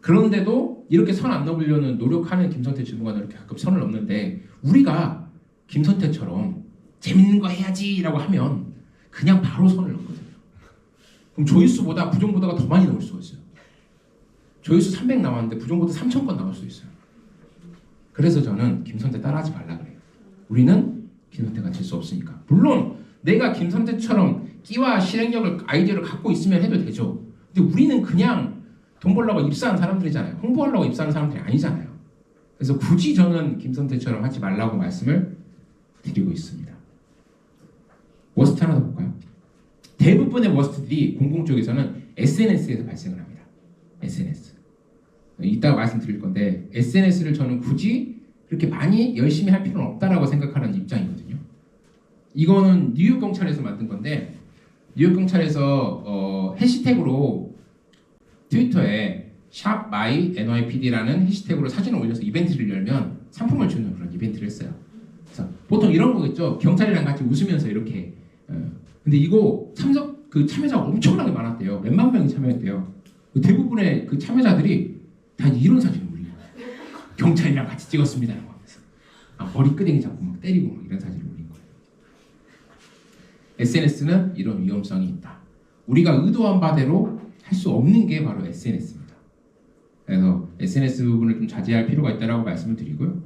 그런데도 이렇게 선 안 넘으려는 노력하는 김선태 주무관은 이렇게 가끔 선을 넘는데 우리가 김선태처럼 재밌는 거 해야지라고 하면 그냥 바로 선을 넘거든요. 그럼 조회수보다 부정보다가 더 많이 나올 수가 있어요. 조회수 300 나왔는데 부정보다 3,000건 나올 수 있어요. 그래서 저는 김선태 따라하지 말라 그래요. 우리는 김선태가 될수 없으니까. 물론 내가 김선태처럼 끼와 실행력을 아이디어를 갖고 있으면 해도 되죠. 근데 우리는 그냥 돈 벌려고 입사한 사람들이잖아요. 홍보하려고 입사하는 사람들이 아니잖아요. 그래서 굳이 저는 김선태처럼 하지 말라고 말씀을 드리고 있습니다. 워스트 하나 더 볼까요? 대부분의 워스트들이 공공 쪽에서는 SNS에서 발생을 합니다. SNS. 이따가 말씀드릴 건데 SNS를 저는 굳이 그렇게 많이 열심히 할 필요는 없다라고 생각하는 입장이거든요. 이거는 뉴욕 경찰에서 만든 건데 뉴욕 경찰에서 어, 해시태그로 트위터에 샵 마이 NYPD라는 해시태그로 사진을 올려서 이벤트를 열면 상품을 주는 그런 이벤트를 했어요. 그래서 보통 이런 거겠죠. 경찰이랑 같이 웃으면서 이렇게. 어. 근데 이거 참석 그 참여자가 엄청나게 많았대요. 몇만 명이 참여했대요. 그 대부분의 그 참여자들이 다 이런 사진을 거예요. 경찰이랑 같이 찍었습니다 라고 하면서 아, 머리 끄댕이 잡고 막 때리고 막 이런 사진을 올린 거예요. SNS는 이런 위험성이 있다. 우리가 의도한 바대로 할 수 없는 게 바로 SNS입니다. 그래서 SNS 부분을 좀 자제할 필요가 있다라고 말씀을 드리고요.